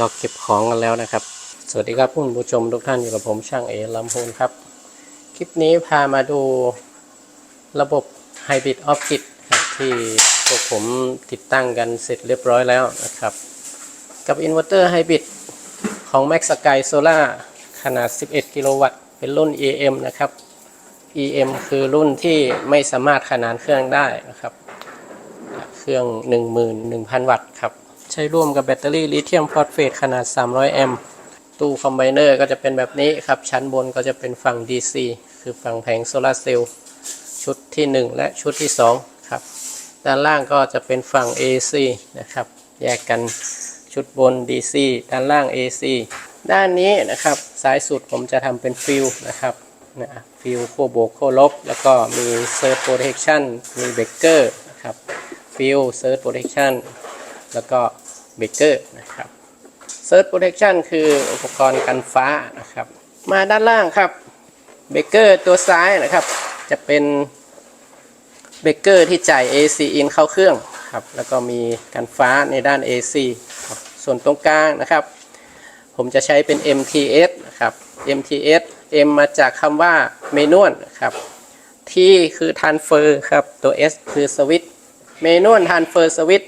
ก็เก็บของกันแล้วนะครับ สวัสดีครับผู้ชมทุกท่านอยู่กับผมช่างเอลำพูนครับ คลิปนี้พามาดูระบบ Hybrid o f f i t ครับที่พวกผมติดตั้งกันเสร็จเรียบร้อยแล้วนะครับ กับอินเวอร์เตอร์ไฮบริดของ Max Sky Solar ขนาด 11 กิโลวัตต์ เป็นรุ่น EM นะครับ EM คือรุ่นที่ไม่สามารถขนานเครื่องได้นะครับ เครื่อง 11,000 วัตต์ครับ ช้ร่วมกับแบตเตอรี่ลิเธียมฟอสเฟตขนาด 300 แอมป์ตู้คอมไบเนอร์ก็จะเป็นแบบนี้ครับ ชั้นบนก็จะเป็นฝั่ง DC คือฝั่งแผงโซลาร์เซลล์ชุดที่ 1 และชุดที่ 2 ครับ ด้านล่างก็จะเป็นฝั่ง AC นะครับ แยกกันชุดบน DC ด้านล่าง AC ด้านนี้นะครับสายสุดผมจะทำเป็นฟิลนะครับนะฟิลโคโบกโคลบ แล้วก็มีเซิร์ฟโปรเทคชั่นมีเบเกอร์นะครับฟิลเซิร์ฟโปรเทคชั่นแล้วก็ เบเกอร์นะครับเซิร์ฟโปรเทคชั่นคืออุปกรณ์กันฟ้านะครับ มาด้านล่างครับเบเกอร์ตัวซ้ายนะครับ จะเป็นเบเกอร์ที่จ่าย AC in เข้าเครื่องครับ แล้วก็มีกันฟ้าในด้าน AC ครับส่วนตรงกลางนะครับ ผมจะใช้เป็น MTS นะครับ MTS M มาจากคำว่าเมนวลนะครับ T คือ transfer ครับ ตัว S คือ switch เมนวล transfer switch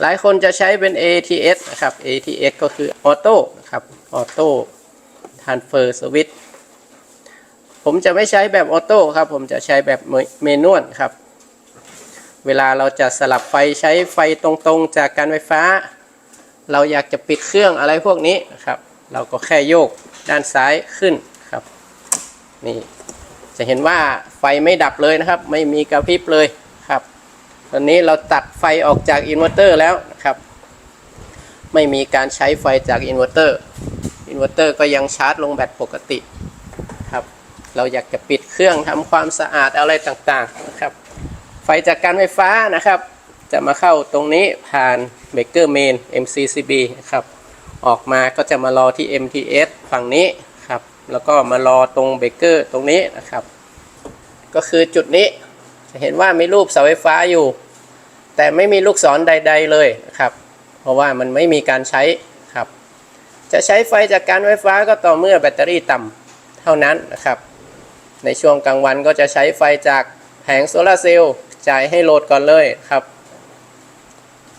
หลายคนจะใช้เป็น ATS นะครับ ATS ก็คือ auto นะครับ auto transfer switch ผมจะไม่ใช้แบบออโต้ครับ ผมจะใช้แบบเมนวลครับ เวลาเราจะสลับไฟใช้ไฟตรงๆ จากการไฟฟ้า เราอยากจะปิดเครื่องอะไรพวกนี้นะครับ เราก็แค่โยกด้านซ้ายขึ้นครับ นี่จะเห็นว่าไฟไม่ดับเลยนะครับ ไม่มีกระพริบเลย ตอนนี้เราตัดไฟออกจากอินเวอร์เตอร์แล้วนะครับ ไม่มีการใช้ไฟจากอินเวอร์เตอร์ อินเวอร์เตอร์ก็ยังชาร์จลงแบตปกติครับ เราอยากจะปิดเครื่องทำความสะอาดอะไรต่างๆนะครับ ไฟจากการไฟฟ้านะครับ จะมาเข้าตรงนี้ผ่านเบเกอร์เมน MCCB นะครับ ออกมาก็จะมารอที่ MTS ฝั่งนี้ครับ แล้วก็มารอตรงเบเกอร์ตรงนี้นะครับ ก็คือจุดนี้ จะเห็นว่ามีรูปเสาไฟฟ้าอยู่ แต่ไม่มีลูกศรใด ๆเลยนะครับ เพราะว่ามันไม่มีการใช้ครับ จะใช้ไฟจากการไฟฟ้าก็ต่อเมื่อแบตเตอรี่ต่ำเท่านั้นนะครับ ในช่วงกลางวันก็จะใช้ไฟจากแผงโซลาร์เซลล์จ่ายให้โหลดก่อนเลยครับ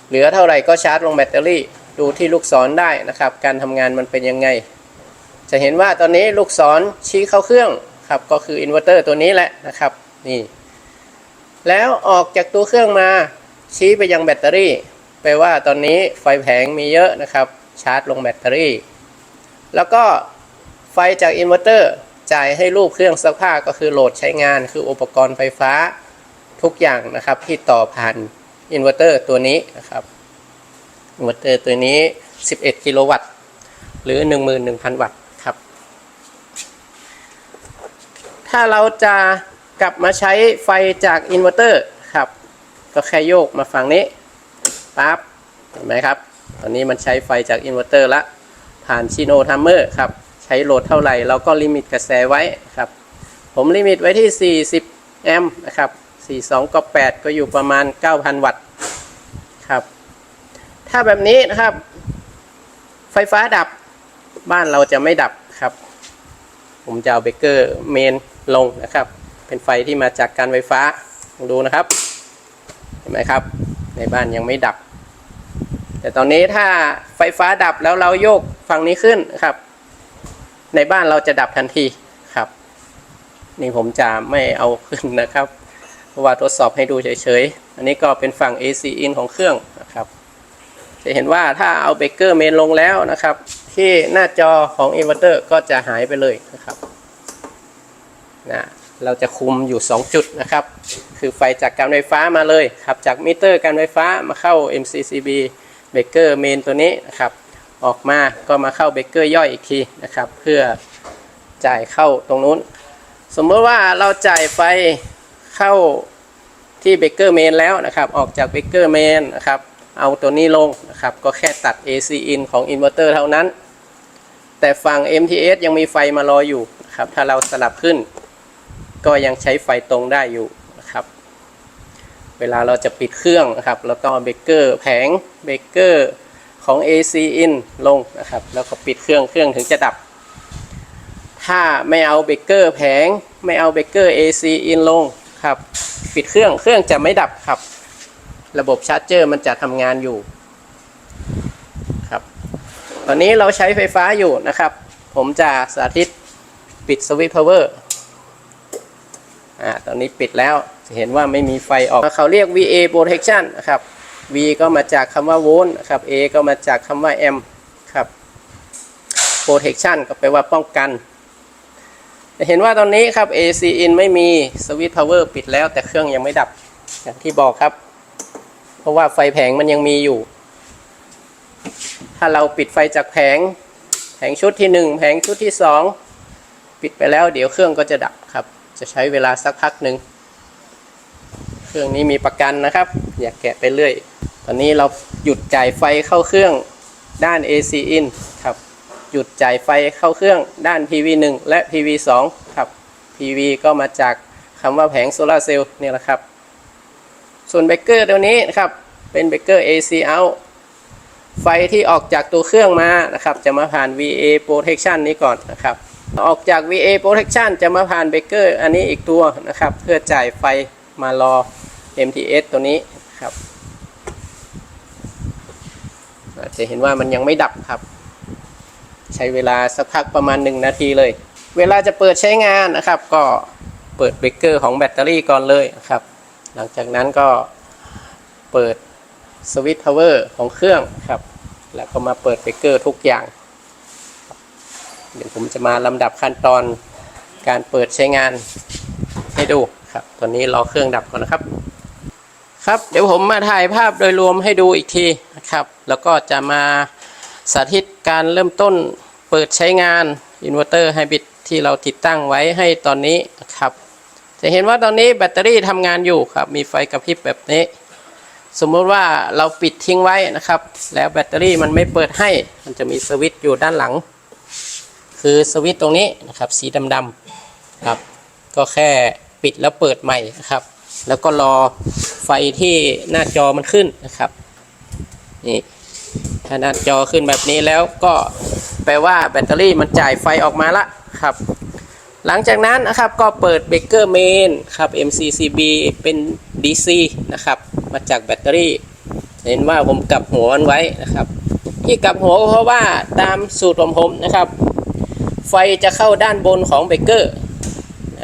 เหลือเท่าไหร่ก็ชาร์จลงแบตเตอรี่ดูที่ลูกศรได้นะครับ การทำงานมันเป็นยังไง จะเห็นว่าตอนนี้ลูกศรชี้เข้าเครื่องครับก็คืออินเวอร์เตอร์ตัวนี้แหละนะครับ นี่ แล้วออกจากตัวเครื่องมา ชี้ไปยังแบตเตอรี่ แปลว่าตอนนี้ไฟแผงมีเยอะนะครับ ชาร์จลงแบตเตอรี่ แล้วก็ไฟจากอินเวอร์เตอร์จ่ายให้รูปเครื่องซักผ้าก็คือโหลดใช้งาน คืออุปกรณ์ไฟฟ้าทุกอย่างนะครับ ที่ต่อผ่านอินเวอร์เตอร์ตัวนี้นะครับอินเวอร์เตอร์ตัวนี้ 11 กิโลวัตต์ หรือ 11,000 วัตต์ครับ ถ้าเราจะ กลับมาใช้ไฟจากอินเวอร์เตอร์ครับ ก็แค่โยกมาฝั่งนี้ปั๊บเห็นไหมครับ ตอนนี้มันใช้ไฟจากอินเวอร์เตอร์ละผ่านชิโนทัมเมอร์ครับ ใช้โหลดเท่าไหร่เราก็ลิมิตกระแสไว้ครับ ผมลิมิตไว้ที่ 40 แอมป์นะครับ 42ก็8ก็อยู่ประมาณ 9,000 วัตต์ครับ ถ้าแบบนี้นะครับ ไฟฟ้าดับบ้านเราจะไม่ดับครับ ผมจะเอาเบเกอร์เมนลงนะครับ เป็นไฟที่มาจากการไฟฟ้าลองดูนะครับ เห็นไหมครับ ในบ้านยังไม่ดับ แต่ตอนนี้ถ้าไฟฟ้าดับแล้วเราโยกฝั่งนี้ขึ้นครับ ในบ้านเราจะดับทันทีครับ นี่ผมจะไม่เอาขึ้นนะครับเพราะว่าทดสอบให้ดูเฉยๆ อันนี้ก็เป็นฝั่ง AC in ของเครื่องนะครับ จะเห็นว่าถ้าเอาเบเกอร์เมนลงแล้วนะครับ ที่หน้าจอของอินเวอร์เตอร์ก็จะหายไปเลยนะครับนะ เราจะคุมอยู่ 2 จุดนะครับ คือไฟจากการไฟฟ้ามาเลยครับ จากมิเตอร์การไฟฟ้ามาเข้า MCCB เบเกอร์เมนตัวนี้นะครับ ออกมาก็มาเข้าเบเกอร์ย่อยอีกทีนะครับ เพื่อจ่ายเข้าตรงนู้น สมมติว่าเราจ่ายไฟเข้าที่เบเกอร์เมนแล้วนะครับ ออกจากเบเกอร์เมนนะครับ เอาตัวนี้ลงนะครับ ก็แค่ตัด AC in ของอินเวอร์เตอร์เท่านั้น แต่ฝั่ง MTS ยังมีไฟมารออยู่นะครับ ถ้าเราสลับขึ้น ก็ยังใช้ไฟตรงได้อยู่นะครับ เวลาเราจะปิดเครื่องนะครับเราต้องเอาเบเกอร์แผงเบเกอร์ของ AC in ลงนะครับ แล้วก็ปิดเครื่องเครื่องถึงจะดับ ถ้าไม่เอาเบรกเกอร์แผงไม่เอาเบรกเกอร์ AC in ลงครับ ปิดเครื่องเครื่องจะไม่ดับครับ ระบบชาร์จเจอร์มันจะทำงานอยู่ครับ ตอนนี้เราใช้ไฟฟ้าอยู่นะครับ ผมจะสาธิตปิดสวิตช์พาวเวอร์ อ่าตอนนี้ปิดแล้วจะเห็นว่าไม่มีไฟออกเขาเรียก VA protection นะครับ V ก็มาจากคำว่าโวลต์นะครับ A ก็มาจากคำว่า M ครับ protection ก็แปลว่าป้องกันจะเห็นว่าตอนนี้ครับ AC in ไม่มีสวิตช์พาวเวอร์ปิดแล้ว แต่เครื่องยังไม่ดับอย่างที่บอกครับ เพราะว่าไฟแผงมันยังมีอยู่ ถ้าเราปิดไฟจากแผง แผงชุดที่ 1 แผงชุดที่ 2 ปิดไปแล้วเดี๋ยวเครื่องก็จะดับครับ จะใช้เวลาสักพักหนึ่งเครื่องนี้มีประกันนะครับ อย่าแกะไปเรื่อย ตอนนี้เราหยุดจ่ายไฟเข้าเครื่องด้าน AC in ครับ หยุดจ่ายไฟเข้าเครื่องด้าน PV 1และ PV 2ครับ PV ก็มาจากคำว่าแผงโซลาร์เซลล์นี่แหละครับ ส่วนเบรกเกอร์ตัวนี้นะครับ เป็นเบรกเกอร์ AC out ไฟที่ออกจากตัวเครื่องมานะครับ จะมาผ่าน VA protection นี้ก่อนนะครับ ออกจาก VA protection จะมาผ่านเบเกอร์อันนี้อีกตัวนะครับ เพื่อจ่ายไฟมารอ MTS ตัวนี้ครับจะเห็นว่ามันยังไม่ดับครับ ใช้เวลาสักพักประมาณ 1 นาทีเลย เวลาจะเปิดใช้งานนะครับ ก็เปิดเบเกอร์ของแบตเตอรี่ก่อนเลยนะครับ หลังจากนั้นก็เปิดสวิตช์พาวเวอร์ของเครื่องครับ แล้วก็มาเปิดเบรกเกอร์ทุกอย่าง เดี๋ยวผมจะมาลำดับขั้นตอนการเปิดใช้งานให้ดูครับตอนนี้รอเครื่องดับก่อนนะครับ ครับเดี๋ยวผมมาถ่ายภาพโดยรวมให้ดูอีกทีนะครับ แล้วก็จะมาสาธิตการเริ่มต้นเปิดใช้งานอินเวอร์เตอร์ไฮบริดที่เราติดตั้งไว้ให้ตอนนี้นะครับ จะเห็นว่าตอนนี้แบตเตอรี่ทำงานอยู่ครับ มีไฟกระพริบแบบนี้ สมมติว่าเราปิดทิ้งไว้นะครับ แล้วแบตเตอรี่มันไม่เปิดให้ มันจะมีสวิตช์อยู่ด้านหลัง คือสวิตช์ตรงนี้นะครับสีดำๆครับก็แค่ปิดแล้วเปิดใหม่นะครับ แล้วก็รอไฟที่หน้าจอมันขึ้นนะครับนี่ถ้าหน้าจอขึ้นแบบนี้แล้วก็แปลว่าแบตเตอรี่มันจ่ายไฟออกมาละครับ หลังจากนั้นนะครับก็เปิดเบรกเกอร์เมนครับ MCCB เป็น DC นะครับ มาจากแบตเตอรี่ เห็นว่าผมกลับหัวมันไว้นะครับ ที่กลับหัวเพราะว่าตามสูตรของผมนะครับ ไฟจะเข้าด้านบนของเบรกเกอร์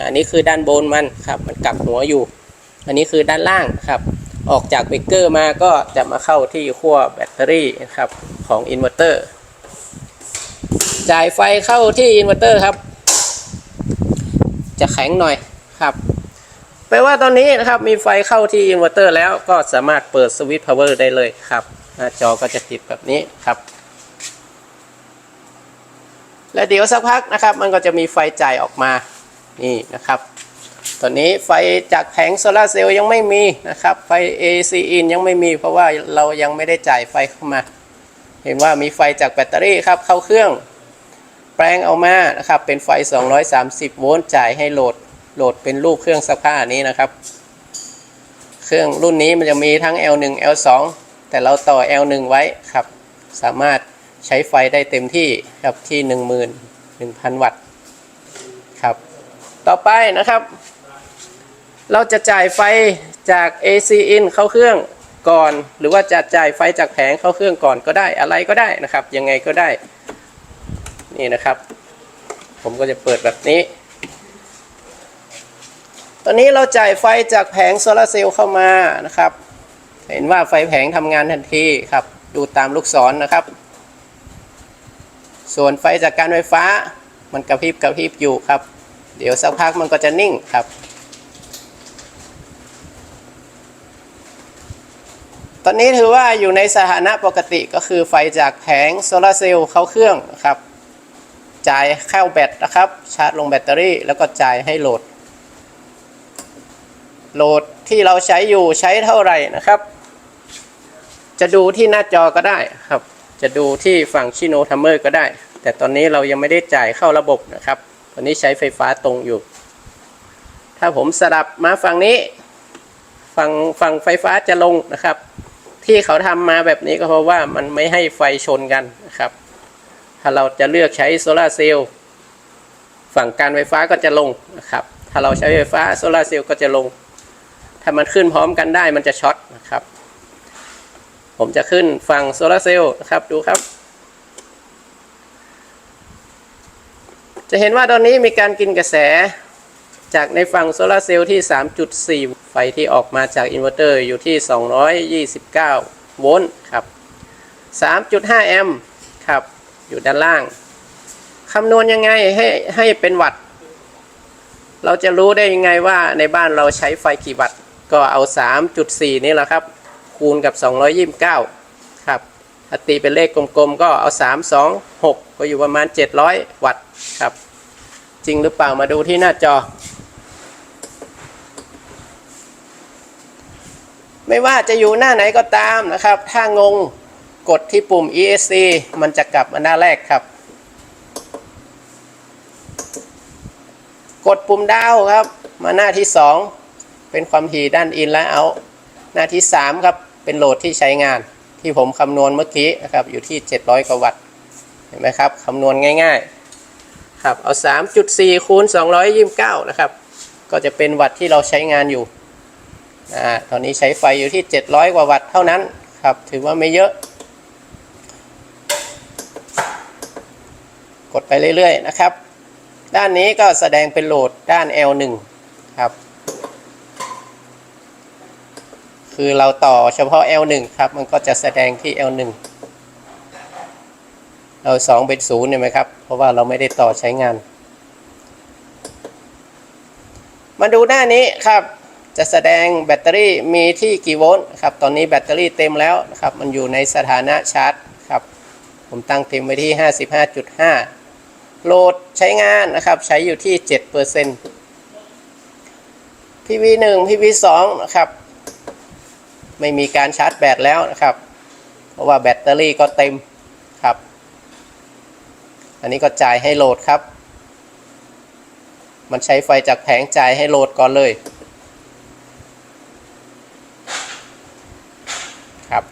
อันนี้คือด้านบนมันครับมันกลับหัวอยู่ อันนี้คือด้านล่างครับ ออกจากเบรกเกอร์มาก็จะมาเข้าที่ขั้วแบตเตอรี่นะครับของอินเวอร์เตอร์จ่ายไฟเข้าที่อินเวอร์เตอร์ครับ จะแข็งหน่อยครับแปลว่าตอนนี้นะครับมีไฟเข้าที่อินเวอร์เตอร์แล้วก็สามารถเปิดสวิตช์พาวเวอร์ได้เลยครับ หน้าจอก็จะติดแบบนี้ครับ และเดี๋ยวสักพักนะครับ มันก็จะมีไฟจ่ายออกมานี่นะครับตอนนี้ไฟจากแผงโซลาเซลล์ยังไม่มีนะครับ ไฟ AC in ยังไม่มีเพราะว่าเรายังไม่ได้จ่ายไฟเข้ามา เห็นว่ามีไฟจากแบตเตอรี่ครับเข้าเครื่อง แปลงเอามานะครับ เป็นไฟ 230 โวลต์จ่ายให้โหลดโหลดเป็นรูปเครื่องซักผ้านี้นะครับ เครื่องรุ่นนี้มันจะมีทั้ง L1 L2 แต่เราต่อ L1 ไว้ครับ สามารถ ใช้ไฟได้เต็มที่ครับที่ 11,000 วัตต์ครับ ต่อไปนะครับ เราจะจ่ายไฟจาก AC in เข้าเครื่องก่อน หรือว่าจะจ่ายไฟจากแผงเข้าเครื่องก่อนก็ได้อะไรก็ได้นะครับ ยังไงก็ได้นี่นะครับ ผมก็จะเปิดแบบนี้ ตอนนี้เราจ่ายไฟจากแผงโซลาร์เซลล์เข้ามานะครับ เห็นว่าไฟแผงทำงานทันทีครับ ดูตามลูกศรนนะครับ ส่วนไฟจากการไฟฟ้า มันกระพริบกระพริบอยู่ครับ เดี๋ยวสักพักมันก็จะนิ่งครับ ตอนนี้ถือว่าอยู่ในสถานะปกติก็คือไฟจากแผงโซลาร์เซลล์เข้าเครื่องครับจ่ายเข้าแบตนะครับ ชาร์จลงแบตเตอรี่ แล้วก็จ่ายให้โหลด โหลดที่เราใช้อยู่ใช้เท่าไหร่นะครับ จะดูที่หน้าจอก็ได้ครับ จะดูที่ฝั่งชิโนทัมเมอร์ก็ได้ แต่ตอนนี้เรายังไม่ได้จ่ายเข้าระบบนะครับ ตอนนี้ใช้ไฟฟ้าตรงอยู่ ถ้าผมสลับมาฝั่งนี้ ฝั่งฝั่งไฟฟ้าจะลงนะครับ ที่เขาทำมาแบบนี้ก็เพราะว่ามันไม่ให้ไฟชนกันนะครับ ถ้าเราจะเลือกใช้โซลาเซลล์ฝั่งการไฟฟ้าก็จะลงนะครับ ถ้าเราใช้ไฟฟ้าโซลาเซลล์ก็จะลง ถ้ามันขึ้นพร้อมกันได้มันจะช็อตนะครับ ผมจะขึ้นฝั่งโซลาร์เซลล์นะครับดูครับ จะเห็นว่าตอนนี้มีการกินกระแสจากในฝั่งโซลาร์เซลล์ที่ 3.4 ไฟที่ออกมาจากอินเวอร์เตอร์อยู่ที่ 229 โวลต์ครับ 3.5 แอมป์ครับ อยู่ด้านล่าง คำนวณยังไงให้ให้เป็นวัตต์ เราจะรู้ได้ยังไงว่าในบ้านเราใช้ไฟกี่วัตต์ ก็เอา 3.4 นี่แหละครับ คูณกับ 229 ครับถ้าตีเป็นเลขกลมๆ ก็เอา 3 2 6 ก็อยู่ประมาณ 700 วัตต์ครับ จริงหรือเปล่ามาดูที่หน้าจอ ไม่ว่าจะอยู่หน้าไหนก็ตามนะครับ ถ้างงกดที่ปุ่ม ESC มันจะกลับมาหน้าแรกครับ กดปุ่มดาวครับ มาหน้าที่ 2 เป็นความถี่ด้านอินและเอา หน้าที่ 3 ครับ เป็นโหลดที่ใช้งานที่ผมคำนวณเมื่อกี้นะครับอยู่ที่ 700 กว่าวัตต์เห็นไหมครับคำนวณง่ายๆครับเอา 3.4 คูณ 229 นะครับ ก็จะเป็นวัตต์ที่เราใช้งานอยู่อ่าตอนนี้ใช้ไฟอยู่ที่ 700 กว่าวัตต์เท่านั้นครับ ถือว่าไม่เยอะ กดไปเรื่อยๆนะครับ ด้านนี้ก็แสดงเป็นโหลดด้าน L1 ครับ คือเราต่อเฉพาะ L1 ครับ มันก็จะแสดงที่ L1 เรา2เป็น0เห็นไหมครับ เพราะว่าเราไม่ได้ต่อใช้งาน มาดูหน้านี้ครับ จะแสดงแบตเตอรี่มีที่กี่โวลต์ครับ ตอนนี้แบตเตอรี่เต็มแล้วนะครับ มันอยู่ในสถานะชาร์จครับ ผมตั้งเต็มไว้ที่ 55.5 โหลดใช้งานนะครับ ใช้อยู่ที่ 7% PV1 PV2 นะครับ ไม่มีการชาร์จแบตแล้วนะครับ เพราะว่าแบตเตอรี่ก็เต็มครับ อันนี้ก็จ่ายให้โหลดครับ มันใช้ไฟจากแผงจ่ายให้โหลดก่อนเลยครับ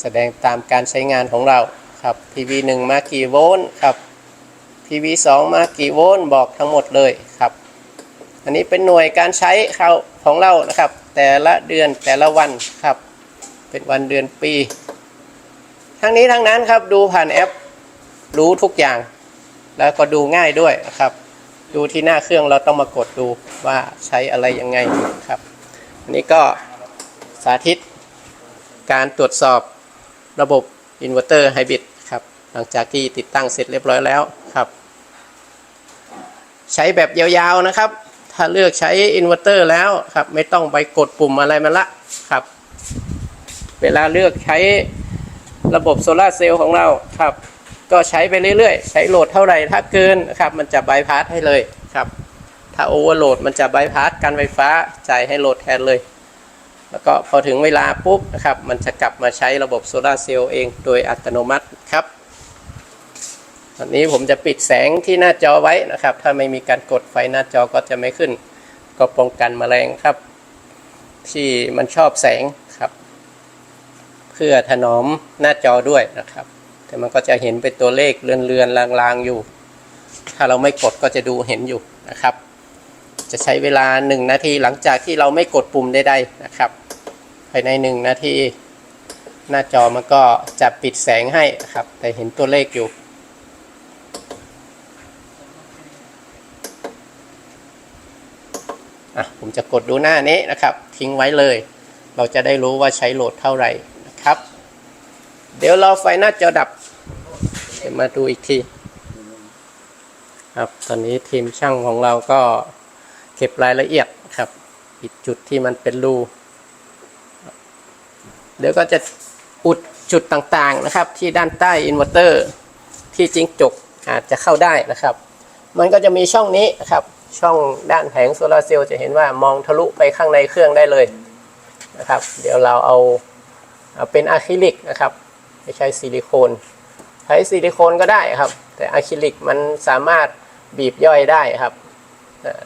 แสดงตามการใช้งานของเราครับ PV1 มากี่โวลต์ครับ PV2 มากี่โวลต์บอกทั้งหมดเลยครับ อันนี้เป็นหน่วยการใช้เขาของเรานะครับ แต่ละเดือนแต่ละวันครับ เป็นวันเดือนปี ทั้งนี้ทั้งนั้นครับดูผ่านแอปรู้ทุกอย่าง แล้วก็ดูง่ายด้วยนะครับ ดูที่หน้าเครื่องเราต้องมากดดูว่าใช้อะไรยังไงครับ อันนี้ก็สาธิตการตรวจสอบระบบอินเวอร์เตอร์ไฮบริดครับ หลังจากที่ติดตั้งเสร็จเรียบร้อยแล้วครับ ใช้แบบยาวๆนะครับ ถ้าเลือกใช้อินเวอร์เตอร์แล้วครับไม่ต้องไปกดปุ่มอะไรมันละครับ เวลาเลือกใช้ระบบโซลาเซลล์ของเราครับ ก็ใช้ไปเรื่อยๆ ใช้โหลดเท่าไหร่ถ้าเกินนะครับ มันจะบายพาสให้เลยครับ ถ้าโอเวอร์โหลดมันจะบายพาสการไฟฟ้าจ่ายให้โหลดแทนเลย แล้วก็พอถึงเวลาปุ๊บนะครับ มันจะกลับมาใช้ระบบโซลาเซลล์เองโดยอัตโนมัติครับ ตอนนี้ผมจะปิดแสงที่หน้าจอไว้นะครับ ถ้าไม่มีการกดไฟหน้าจอก็จะไม่ขึ้น ก็ป้องกันแมลงครับ ที่มันชอบแสงครับ เพื่อถนอมหน้าจอด้วยนะครับ แต่มันก็จะเห็นเป็นตัวเลขเลือนๆลางๆอยู่ ถ้าเราไม่กดก็จะดูเห็นอยู่นะครับ จะใช้เวลา 1 นาทีหลังจากที่เราไม่กดปุ่มใดๆนะครับ ภายใน 1 นาทีหน้าจอมันก็จะปิดแสงให้ครับ แต่เห็นตัวเลขอยู่ อะผมจะกดดูหน้านี้นะครับ ทิ้งไว้เลย เราจะได้รู้ว่าใช้โหลดเท่าไหร่นะครับ เดี๋ยวรอไฟหน้าจอดับเดี๋ยวมาดูอีกที ครับตอนนี้ทีมช่างของเราก็เก็บรายละเอียดครับปิดจุดที่มันเป็นรูเดี๋ยวก็จะอุดจุดต่างๆนะครับ ที่ด้านใต้อินเวอร์เตอร์ที่จิงจกอาจจะเข้าได้นะครับ มันก็จะมีช่องนี้นะครับ ช่องด้านแผงโซลาร์เซลล์จะเห็นว่ามองทะลุไปข้างในเครื่องได้เลยนะครับ เดี๋ยวเราเอาเอาเป็นอะคริลิกนะครับไม่ใช้ซิลิโคนใช้ซิลิโคนก็ได้ครับ แต่อะคริลิกมันสามารถบีบย่อยได้ครับ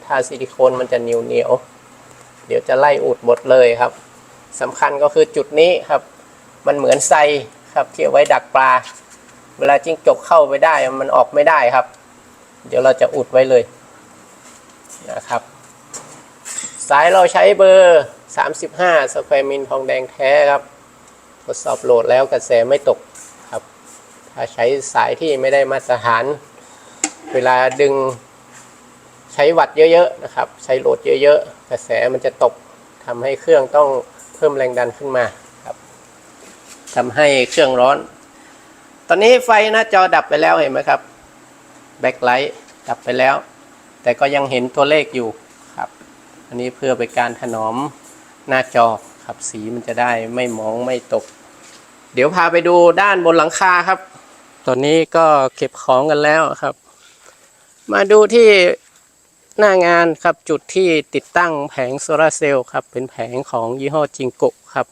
ถ้าซิลิโคนมันจะเหนียวเหนียวเดี๋ยวจะไล่อุดหมดเลยครับสำคัญก็คือจุดนี้ครับ มันเหมือนไซครับที่เอาไว้ดักปลา เวลาจิ้งจกเข้าไปได้มันออกไม่ได้ครับ เดี๋ยวเราจะอุดไว้เลย นะครับ สายเราใช้เบอร์ 35 สแควร์มิลทองแดงแท้ครับ ทดสอบโหลดแล้วกระแสไม่ตกครับ ถ้าใช้สายที่ไม่ได้มาตรฐาน เวลาดึงใช้วัดเยอะๆนะครับ ใช้โหลดเยอะๆ กระแสมันจะตกทำให้เครื่องต้องเพิ่มแรงดันขึ้นมาครับทำให้เครื่องร้อน ตอนนี้ไฟหน้าจอดับไปแล้วเห็นไหมครับแบ็คไลท์ดับไปแล้ว แต่ก็ยังเห็นตัวเลขอยู่ครับ อันนี้เพื่อเป็นการถนอมหน้าจอครับสีมันจะได้ไม่มองไม่ตก เดี๋ยวพาไปดูด้านบนหลังคาครับ ตอนนี้ก็เก็บของกันแล้วครับ มาดูที่หน้างานครับจุดที่ติดตั้งแผงโซลาร์เซลล์ครับ เป็นแผงของยี่ห้อจิงโกะครับ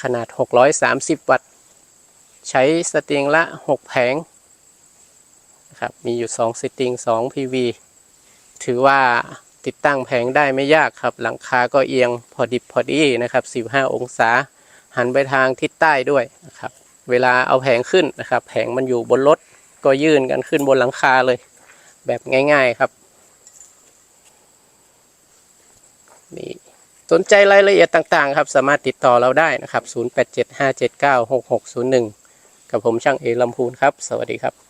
ขนาด 630 วัตต์ ใช้สตริงละ 6 แผงครับมีอยู่ 2 สตริง 2 PV ถือว่าติดตั้งแผงได้ไม่ยากครับ หลังคาก็เอียงพอดิบพอดีนะครับ 15 องศา หันไปทางทิศใต้ด้วยนะครับ เวลาเอาแผงขึ้นนะครับ แผงมันอยู่บนรถก็ยื่นกันขึ้นบนหลังคาเลย แบบง่ายๆครับนี่สนใจรายละเอียดต่างๆ ครับ สามารถติดต่อเราได้นะครับ 0875796601 กับผมช่างเอลำพูนครับ สวัสดีครับ